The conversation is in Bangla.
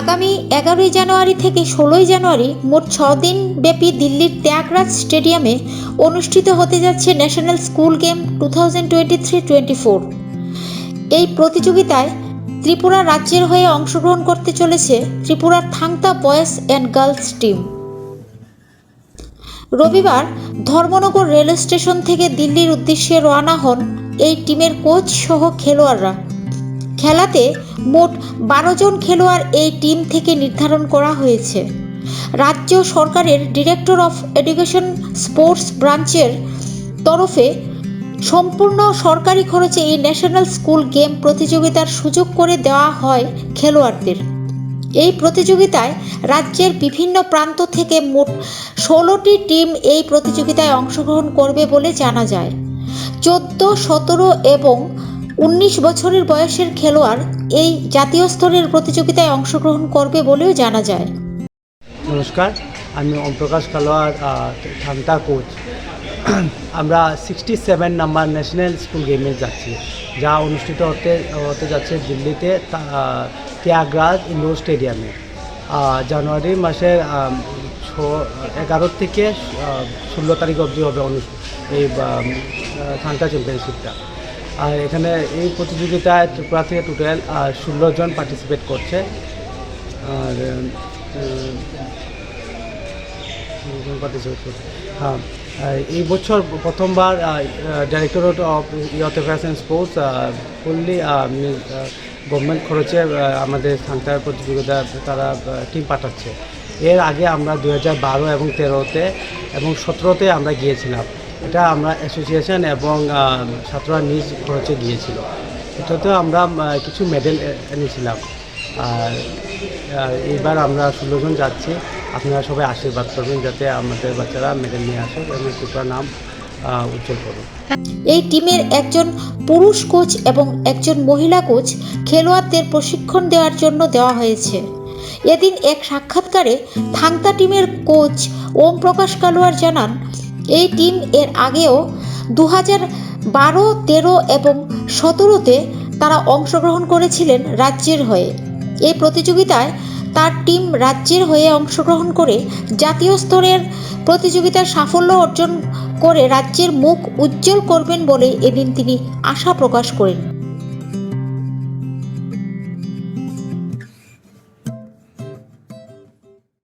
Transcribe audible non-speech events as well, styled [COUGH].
আগামী এগারোই জানুয়ারি থেকে ষোলোই জানুয়ারি মোট ছ দিন ব্যাপী দিল্লির ত্যাগরাজ স্টেডিয়ামে অনুষ্ঠিত হতে যাচ্ছে national school game two thousand twenty three twenty four. এই প্রতিযোগিতায় ত্রিপুরা রাজ্যের হয়ে অংশগ্রহণ করতে চলেছে ত্রিপুরার Thangta boys and girls team. রবিবার ধর্মনগর রেল স্টেশন থেকে দিল্লির উদ্দেশ্যে রওনা হন এই টিমের কোচ সহ খেলোয়াড়রা। খেলাতে মোট বারো জন খেলোয়াড় এই টিম থেকে নির্ধারণ করা হয়েছে। রাজ্য সরকারের ডিরেক্টর অফ এডুকেশন স্পোর্টস ব্রাঞ্চের তরফে সম্পূর্ণ সরকারি খরচে এই ন্যাশনাল স্কুল গেম প্রতিযোগিতার সুযোগ করে দেওয়া হয় খেলোয়াড়দের। এই প্রতিযোগিতায় রাজ্যের বিভিন্ন প্রান্ত থেকে মোট ষোলোটি টিম এই প্রতিযোগিতায় অংশগ্রহণ করবে বলে জানা যায়। চোদ্দ, সতেরো এবং উনিশ বছরের বয়সের খেলোয়াড় এই জাতীয় স্তরের প্রতিযোগিতায় অংশগ্রহণ করবে বলেও জানা যায়। নমস্কার, আমি ওমপ্রকাশ কালোয়ার থান্তা কোচ। [CLEARS THROAT] আমরা sixty seven number national school গেমে যাচ্ছি, যা অনুষ্ঠিত হতে হতে যাচ্ছে দিল্লিতে ত্যাগরাজ ইন্ডোর স্টেডিয়ামে জানুয়ারি মাসের ছ, এগারো থেকে ষোলো তারিখ অবধি হবে এই থান্তা চ্যাম্পিয়নশিপটা আর এখানে এই প্রতিযোগিতায় ত্রিপুরা থেকে টোটাল ষোলো জন পার্টিসিপেট করছে। আর পার্টিসিপেট করছে। হ্যাঁ এই বছর প্রথমবার directorate of youth affairs and sports fully government খরচে আমাদের সান্তার প্রতিযোগিতা তারা টিম পাঠাচ্ছে। এর আগে আমরা দু হাজার বারো এবং তেরোতে এবং সতেরোতে আমরা গিয়েছিলাম। এটা আমরা অ্যাসোসিয়েশন এবং ছাত্ররা নিজ খরচে গিয়েছিল এটাতেও আমরা কিছু মেডেল এনেছিলাম। আর এইবার আমরা ষোলো জন যাচ্ছি। আপনারা সবাই আশীর্বাদ করবেন যাতে আমাদের বাচ্চারা মেডেল নিয়ে আসুক এবং ত্রিপুরা নাম উজ্জ্বল করুক। এই টিমের একজন পুরুষ কোচ এবং একজন মহিলা কোচ খেলোয়াড়দের প্রশিক্ষণ দেওয়ার জন্য দেওয়া হয়েছে। এদিন এক সাক্ষাৎকারে থাংতা টিমের কোচ ওম প্রকাশ কালোয়ার জানান এই টিম এর আগেও দু হাজার বারো, তেরো এবং সতেরোতে তারা অংশগ্রহণ করেছিলেন রাজ্যের হয়ে। এই প্রতিযোগিতায় তার টিম রাজ্যের হয়ে অংশগ্রহণ করে জাতীয় স্তরের প্রতিযোগিতার সাফল্য অর্জন করে রাজ্যের মুখ উজ্জ্বল করবেন বলে এদিন তিনি আশা প্রকাশ করেন।